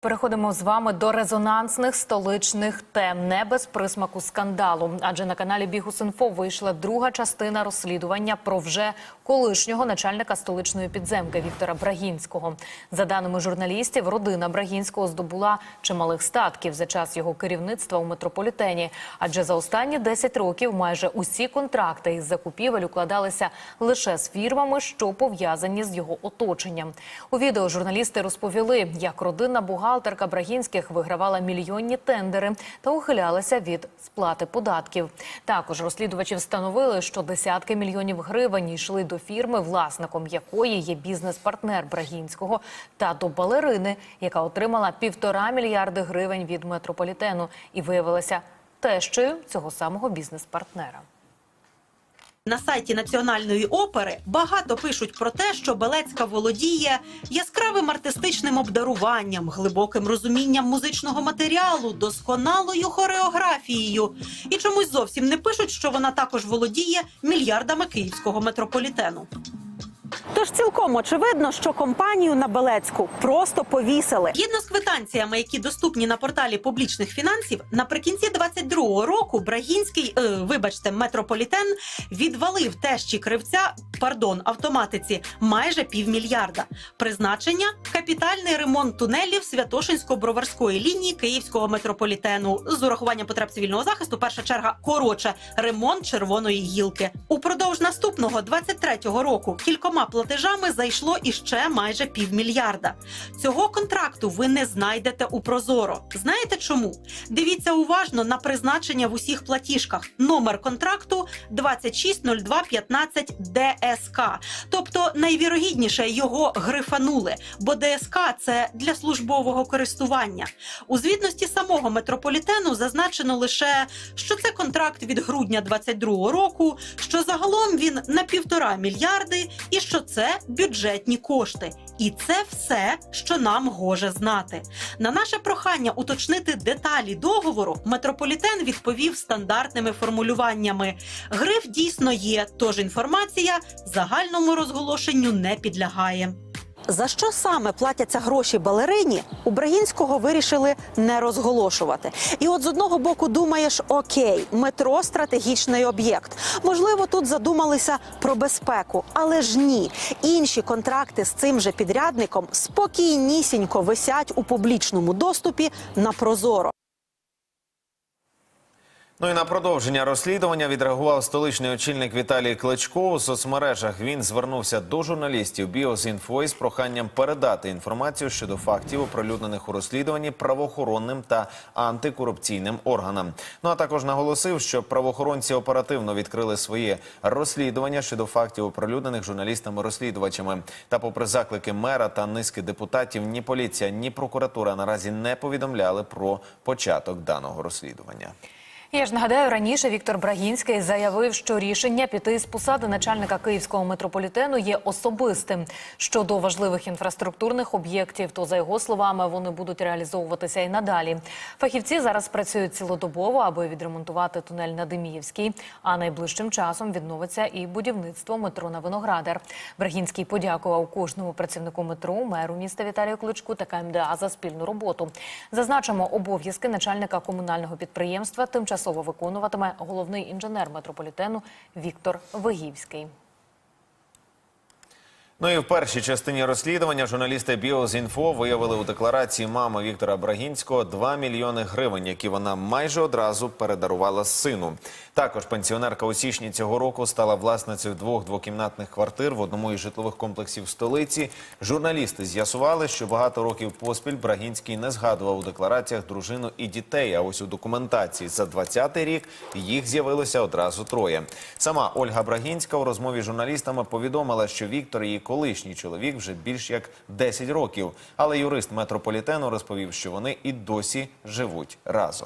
Переходимо з вами до резонансних столичних тем не без присмаку скандалу. Адже на каналі Бігус.Інфо вийшла друга частина розслідування про вже колишнього начальника столичної підземки Віктора Брагінського. За даними журналістів, родина Брагінського здобула чималих статків за час його керівництва у метрополітені. Адже за останні 10 років майже усі контракти із закупівель укладалися лише з фірмами, що пов'язані з його оточенням. У відео журналісти розповіли, як родина бухгалтерка Брагінських вигравала мільйонні тендери та ухилялася від сплати податків. Також розслідувачі встановили, що десятки мільйонів гривень йшли до фірми, власником якої є бізнес-партнер Брагінського, та до балерини, яка отримала півтора мільярди гривень від метрополітену і виявилася тещою цього самого бізнес-партнера. На сайті Національної опери багато пишуть про те, що Белецька володіє яскравим артистичним обдаруванням, глибоким розумінням музичного матеріалу, досконалою хореографією. І чомусь зовсім не пишуть, що вона також володіє мільярдами київського метрополітену. Тож цілком очевидно, що компанію на Белецьку просто повісили. Згідно з квитанціями, які доступні на порталі публічних фінансів, наприкінці 22-го року Брагінський, е, вибачте, метрополітен відвалив тещі кривця, пардон, автоматиці майже півмільярда. Призначення капітальний ремонт тунелів Святошинсько-Броварської лінії Київського метрополітену з урахуванням потреб цивільного захисту. Перша черга коротше ремонт червоної гілки. Упродовж наступного 23-го року кількома платежами зайшло іще майже півмільярда. Цього контракту ви не знайдете у Прозоро. Знаєте чому? Дивіться уважно на призначення в усіх платіжках. Номер контракту 260215 ДСК. Тобто найвірогідніше його грифанули, бо ДСК це для службового користування. У звітності самого метрополітену зазначено лише, що це контракт від грудня 22 року, що загалом він на півтора мільярди, і що це бюджетні кошти. І це все, що нам гоже знати. На наше прохання уточнити деталі договору метрополітен відповів стандартними формулюваннями. Гриф дійсно є, тож інформація загальному розголошенню не підлягає. За що саме платяться гроші балерині, у Брагінського вирішили не розголошувати. І от з одного боку думаєш, окей, метро стратегічний об'єкт. Можливо, тут задумалися про безпеку, але ж ні. Інші контракти з цим же підрядником спокійнісінько висять у публічному доступі на прозоро. Ну і на продовження розслідування відреагував столичний очільник Віталій Кличко у соцмережах. Він звернувся до журналістів Біосінфо із проханням передати інформацію щодо фактів, оприлюднених у розслідуванні правоохоронним та антикорупційним органам. Ну а також наголосив, що правоохоронці оперативно відкрили своє розслідування щодо фактів, оприлюднених журналістами-розслідувачами. Та, попри заклики мера та низки депутатів, ні поліція, ні прокуратура наразі не повідомляли про початок даного розслідування. Я ж нагадаю, раніше Віктор Брагінський заявив, що рішення піти з посади начальника київського метрополітену є особистим. Щодо важливих інфраструктурних об'єктів, то за його словами вони будуть реалізовуватися і надалі. Фахівці зараз працюють цілодобово, аби відремонтувати тунель на Деміївській. А найближчим часом відновиться і будівництво метро на Виноградар. Брагінський подякував кожному працівнику метро, меру міста Віталію Кличку та КМДА за спільну роботу. Зазначимо, обов'язки начальника комунального підприємства тимчасово виконуватиме головний інженер метрополітену Віктор Вигівський. Ну і в першій частині розслідування журналісти Біозінфо виявили у декларації мами Віктора Брагінського 2 мільйони гривень, які вона майже одразу передарувала сину. Також пенсіонерка у січні цього року стала власницею двох двокімнатних квартир в одному із житлових комплексів столиці. Журналісти з'ясували, що багато років поспіль Брагінський не згадував у деклараціях дружину і дітей. А ось у документації за 20-й рік їх з'явилося одразу троє. Сама Ольга Брагінська у розмові з журналістами повідомила, що Віктор її колишній чоловік вже більш як 10 років. Але юрист метрополітену розповів, що вони і досі живуть разом.